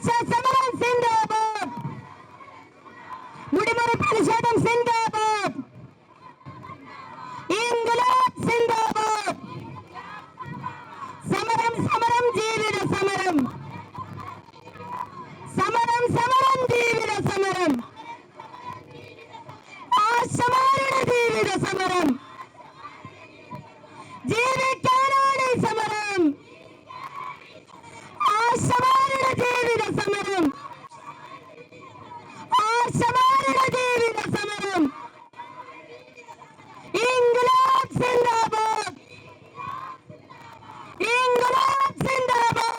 రాక్షసమరం సింధాబాద్ ముడిమర ప్రతిషేధం సింధాబాద్ ఇంగులాబ్ సింధాబాద్ సమరం సమరం జీవిత సమరం సమరం సమరం జీవిత సమరం ఆశమారుణ జీవిత సమరం ആശമാരുടെ ജീവിത സമരം. ഇൻകുലാബ് സിന്ദാബാദ്. ഇൻകുലാബ് സിന്ദാബാദ്.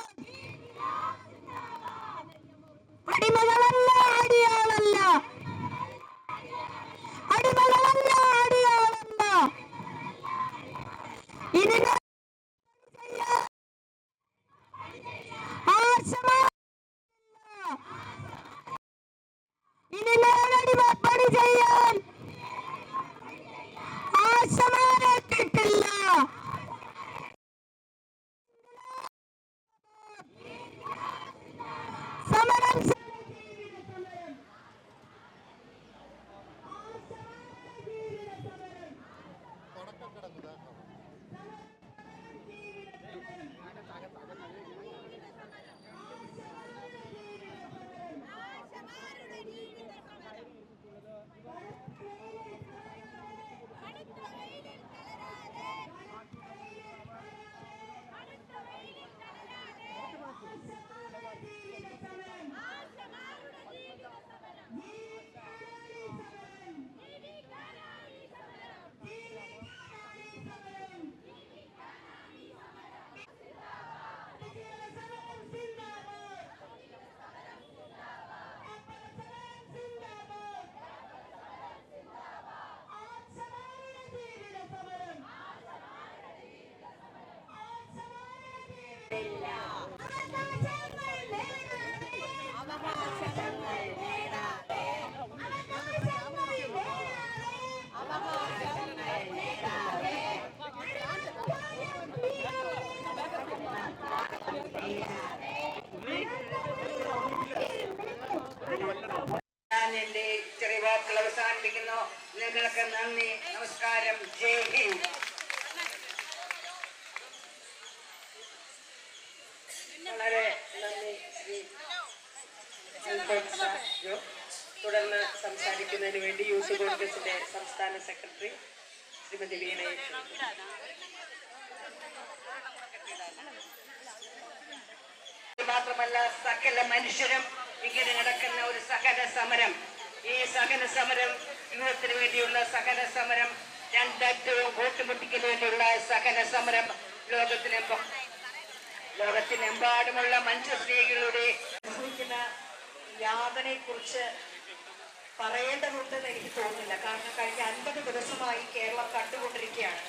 അടിമകളല്ല അടിയാളല്ല. അടിമകളല്ല അടിയാളല്ല. ഇനി সময় നിങ്ങൾക്ക് നന്ദി നമസ്കാരം. ജയ് ഹിന്ദ്. വളരെ നന്ദി ശ്രീ തുടർന്ന് സംസാരിക്കുന്നതിന് വേണ്ടി യൂത്ത് കോൺഗ്രസിന്റെ സംസ്ഥാന സെക്രട്ടറി ശ്രീമതി വീണ മാത്രമല്ല സകല മനുഷ്യരും ഇങ്ങനെ നടക്കുന്ന ഒരു സഹന സമരം ഈ സഹന സമരം യുവത്തിന് വേണ്ടിയുള്ള സഹന സമരം രണ്ടറ്റവും വോട്ടുമുട്ടിക്ക് വേണ്ടിയുള്ള സഹന സമരം ലോകത്തിനെമ്പ ലോകത്തിനെമ്പാടുമുള്ള മനുഷ്യ സ്ത്രീകളുടെ അനുഭവിക്കുന്ന യാതനയെ കുറിച്ച് പറയേണ്ടതുണ്ടെന്ന് എനിക്ക് തോന്നുന്നില്ല. കാരണം കഴിഞ്ഞ അൻപത് ദിവസമായി കേരളം കണ്ടുകൊണ്ടിരിക്കുകയാണ്.